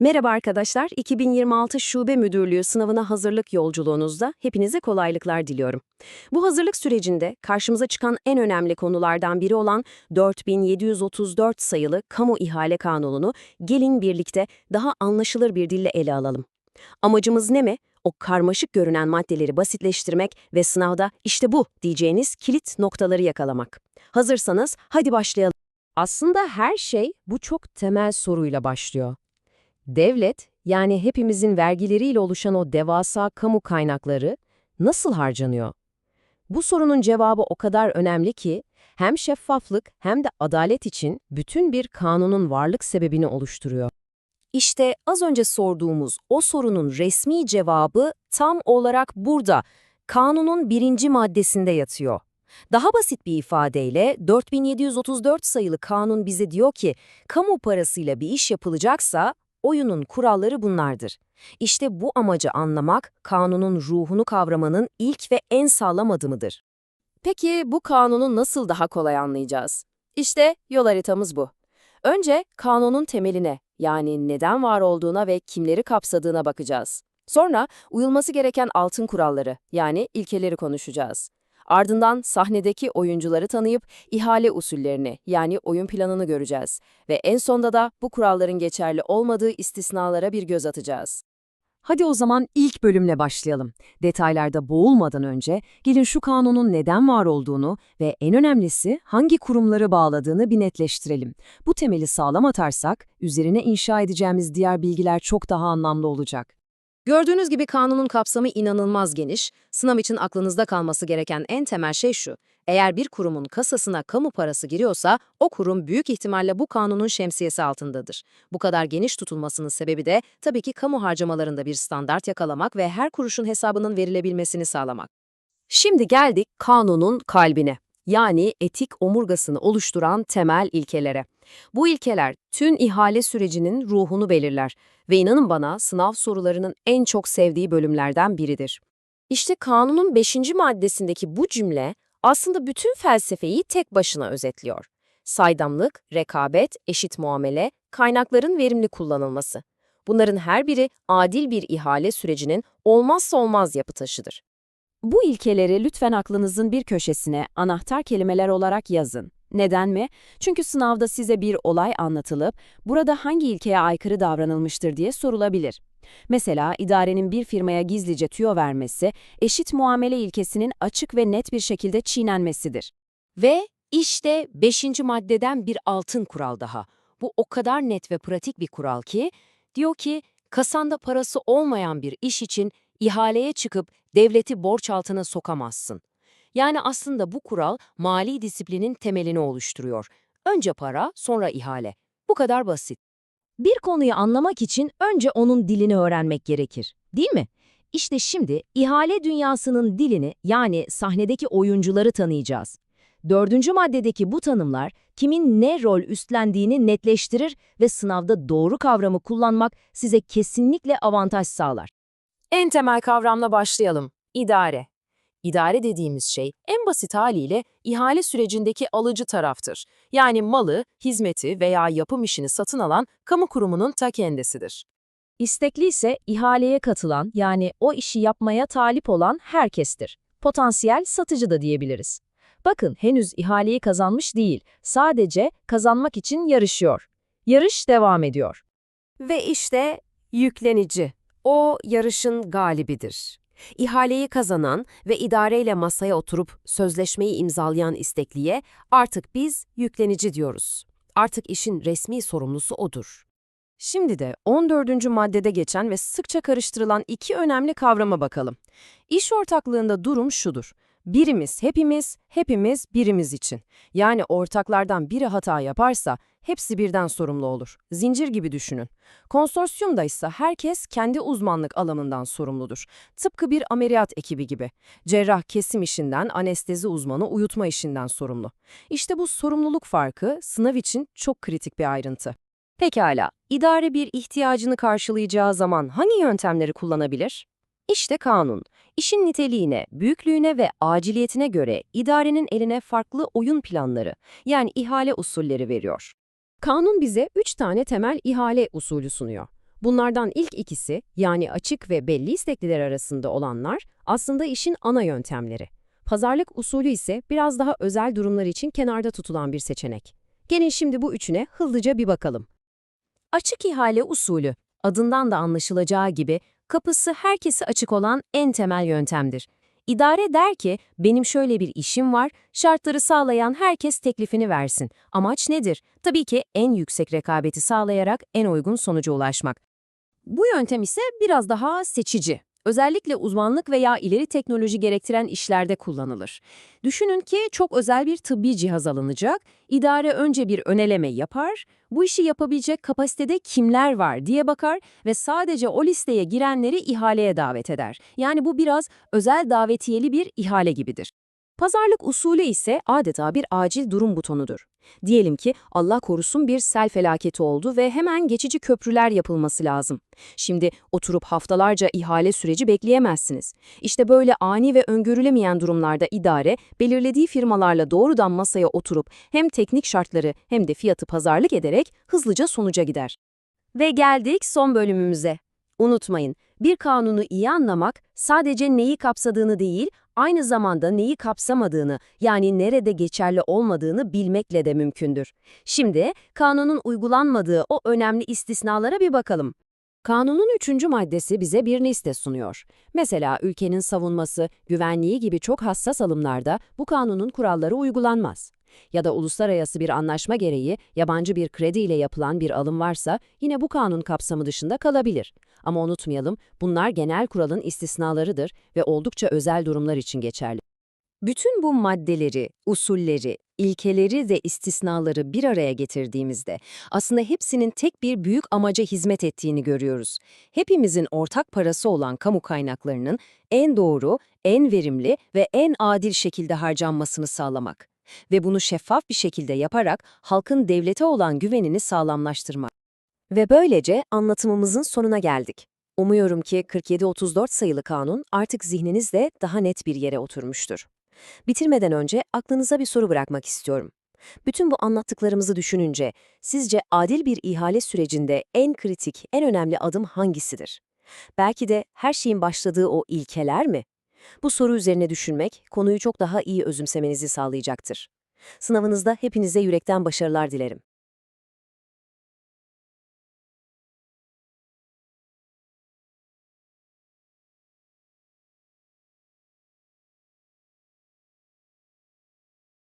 Merhaba arkadaşlar, 2026 Şube Müdürlüğü sınavına hazırlık yolculuğunuzda hepinize kolaylıklar diliyorum. Bu hazırlık sürecinde karşımıza çıkan en önemli konulardan biri olan 4734 sayılı Kamu İhale Kanunu'nu gelin birlikte daha anlaşılır bir dille ele alalım. Amacımız ne mi? O karmaşık görünen maddeleri basitleştirmek ve sınavda işte bu diyeceğiniz kilit noktaları yakalamak. Hazırsanız hadi başlayalım. Aslında her şey bu çok temel soruyla başlıyor. Devlet, yani hepimizin vergileriyle oluşan o devasa kamu kaynakları nasıl harcanıyor? Bu sorunun cevabı o kadar önemli ki, hem şeffaflık hem de adalet için bütün bir kanunun varlık sebebini oluşturuyor. İşte az önce sorduğumuz o sorunun resmi cevabı tam olarak burada, kanunun birinci maddesinde yatıyor. Daha basit bir ifadeyle 4734 sayılı kanun bize diyor ki, kamu parasıyla bir iş yapılacaksa oyunun kuralları bunlardır. İşte bu amacı anlamak, kanunun ruhunu kavramanın ilk ve en sağlam adımıdır. Peki bu kanunu nasıl daha kolay anlayacağız? İşte yol haritamız bu. Önce kanunun temeline, yani neden var olduğuna ve kimleri kapsadığına bakacağız. Sonra uyulması gereken altın kuralları, yani ilkeleri konuşacağız. Ardından sahnedeki oyuncuları tanıyıp ihale usullerini, yani oyun planını göreceğiz. Ve en sonda da bu kuralların geçerli olmadığı istisnalara bir göz atacağız. Hadi o zaman ilk bölümle başlayalım. Detaylarda boğulmadan önce gelin şu kanunun neden var olduğunu ve en önemlisi hangi kurumları bağladığını bir netleştirelim. Bu temeli sağlam atarsak üzerine inşa edeceğimiz diğer bilgiler çok daha anlamlı olacak. Gördüğünüz gibi kanunun kapsamı inanılmaz geniş. Sınav için aklınızda kalması gereken en temel şey şu. Eğer bir kurumun kasasına kamu parası giriyorsa, o kurum büyük ihtimalle bu kanunun şemsiyesi altındadır. Bu kadar geniş tutulmasının sebebi de tabii ki kamu harcamalarında bir standart yakalamak ve her kuruşun hesabının verilebilmesini sağlamak. Şimdi geldik kanunun kalbine. Yani etik omurgasını oluşturan temel ilkelere. Bu ilkeler tüm ihale sürecinin ruhunu belirler ve inanın bana sınav sorularının en çok sevdiği bölümlerden biridir. İşte kanunun 5. maddesindeki bu cümle aslında bütün felsefeyi tek başına özetliyor. Saydamlık, rekabet, eşit muamele, kaynakların verimli kullanılması. Bunların her biri adil bir ihale sürecinin olmazsa olmaz yapı taşıdır. Bu ilkeleri lütfen aklınızın bir köşesine anahtar kelimeler olarak yazın. Neden mi? Çünkü sınavda size bir olay anlatılıp burada hangi ilkeye aykırı davranılmıştır diye sorulabilir. Mesela idarenin bir firmaya gizlice tüyo vermesi, eşit muamele ilkesinin açık ve net bir şekilde çiğnenmesidir. Ve işte 5. maddeden bir altın kural daha. Bu o kadar net ve pratik bir kural ki, diyor ki kasanda parası olmayan bir iş için ihaleye çıkıp devleti borç altına sokamazsın. Yani aslında bu kural mali disiplinin temelini oluşturuyor. Önce para, sonra ihale. Bu kadar basit. Bir konuyu anlamak için önce onun dilini öğrenmek gerekir, değil mi? İşte şimdi ihale dünyasının dilini yani sahnedeki oyuncuları tanıyacağız. Dördüncü maddedeki bu tanımlar kimin ne rol üstlendiğini netleştirir ve sınavda doğru kavramı kullanmak size kesinlikle avantaj sağlar. En temel kavramla başlayalım. İdare. İdare dediğimiz şey en basit haliyle ihale sürecindeki alıcı taraftır. Yani malı, hizmeti veya yapım işini satın alan kamu kurumunun ta kendisidir. İstekli ise ihaleye katılan yani o işi yapmaya talip olan herkestir. Potansiyel satıcı da diyebiliriz. Bakın henüz ihaleyi kazanmış değil, sadece kazanmak için yarışıyor. Yarış devam ediyor. Ve işte yüklenici. O yarışın galibidir. İhaleyi kazanan ve idareyle masaya oturup sözleşmeyi imzalayan istekliye artık biz yüklenici diyoruz. Artık işin resmi sorumlusu odur. Şimdi de 14. maddede geçen ve sıkça karıştırılan iki önemli kavrama bakalım. İş ortaklığında durum şudur. Birimiz hepimiz, hepimiz birimiz için. Yani ortaklardan biri hata yaparsa hepsi birden sorumlu olur. Zincir gibi düşünün. Konsorsiyumda ise herkes kendi uzmanlık alanından sorumludur. Tıpkı bir ameliyat ekibi gibi. Cerrah kesim işinden, anestezi uzmanı uyutma işinden sorumlu. İşte bu sorumluluk farkı sınav için çok kritik bir ayrıntı. Pekala, idare bir ihtiyacını karşılayacağı zaman hangi yöntemleri kullanabilir? İşte kanun. İşin niteliğine, büyüklüğüne ve aciliyetine göre idarenin eline farklı oyun planları, yani ihale usulleri veriyor. Kanun bize üç tane temel ihale usulü sunuyor. Bunlardan ilk ikisi yani açık ve belli istekliler arasında olanlar aslında işin ana yöntemleri. Pazarlık usulü ise biraz daha özel durumlar için kenarda tutulan bir seçenek. Gelin şimdi bu üçüne hızlıca bir bakalım. Açık ihale usulü, adından da anlaşılacağı gibi kapısı herkese açık olan en temel yöntemdir. İdare der ki, benim şöyle bir işim var, şartları sağlayan herkes teklifini versin. Amaç nedir? Tabii ki en yüksek rekabeti sağlayarak en uygun sonuca ulaşmak. Bu yöntem ise biraz daha seçici. Özellikle uzmanlık veya ileri teknoloji gerektiren işlerde kullanılır. Düşünün ki çok özel bir tıbbi cihaz alınacak, idare önce bir öneleme yapar, bu işi yapabilecek kapasitede kimler var diye bakar ve sadece o listeye girenleri ihaleye davet eder. Yani bu biraz özel davetiyeli bir ihale gibidir. Pazarlık usulü ise adeta bir acil durum butonudur. Diyelim ki Allah korusun bir sel felaketi oldu ve hemen geçici köprüler yapılması lazım. Şimdi oturup haftalarca ihale süreci bekleyemezsiniz. İşte böyle ani ve öngörülemeyen durumlarda idare, belirlediği firmalarla doğrudan masaya oturup hem teknik şartları hem de fiyatı pazarlık ederek hızlıca sonuca gider. Ve geldik son bölümümüze. Unutmayın, bir kanunu iyi anlamak sadece neyi kapsadığını değil, aynı zamanda neyi kapsamadığını yani nerede geçerli olmadığını bilmekle de mümkündür. Şimdi kanunun uygulanmadığı o önemli istisnalara bir bakalım. Kanunun üçüncü maddesi bize bir liste sunuyor. Mesela ülkenin savunması, güvenliği gibi çok hassas alımlarda bu kanunun kuralları uygulanmaz. Ya da uluslararası bir anlaşma gereği yabancı bir kredi ile yapılan bir alım varsa yine bu kanun kapsamı dışında kalabilir. Ama unutmayalım bunlar genel kuralın istisnalarıdır ve oldukça özel durumlar için geçerli. Bütün bu maddeleri, usulleri, ilkeleri ve istisnaları bir araya getirdiğimizde aslında hepsinin tek bir büyük amaca hizmet ettiğini görüyoruz. Hepimizin ortak parası olan kamu kaynaklarının en doğru, en verimli ve en adil şekilde harcanmasını sağlamak ve bunu şeffaf bir şekilde yaparak halkın devlete olan güvenini sağlamlaştırmak. Ve böylece anlatımımızın sonuna geldik. Umuyorum ki 4734 sayılı kanun artık zihninizde daha net bir yere oturmuştur. Bitirmeden önce aklınıza bir soru bırakmak istiyorum. Bütün bu anlattıklarımızı düşününce sizce adil bir ihale sürecinde en kritik, en önemli adım hangisidir? Belki de her şeyin başladığı o ilkeler mi? Bu soru üzerine düşünmek konuyu çok daha iyi özümsemenizi sağlayacaktır. Sınavınızda hepinize yürekten başarılar dilerim.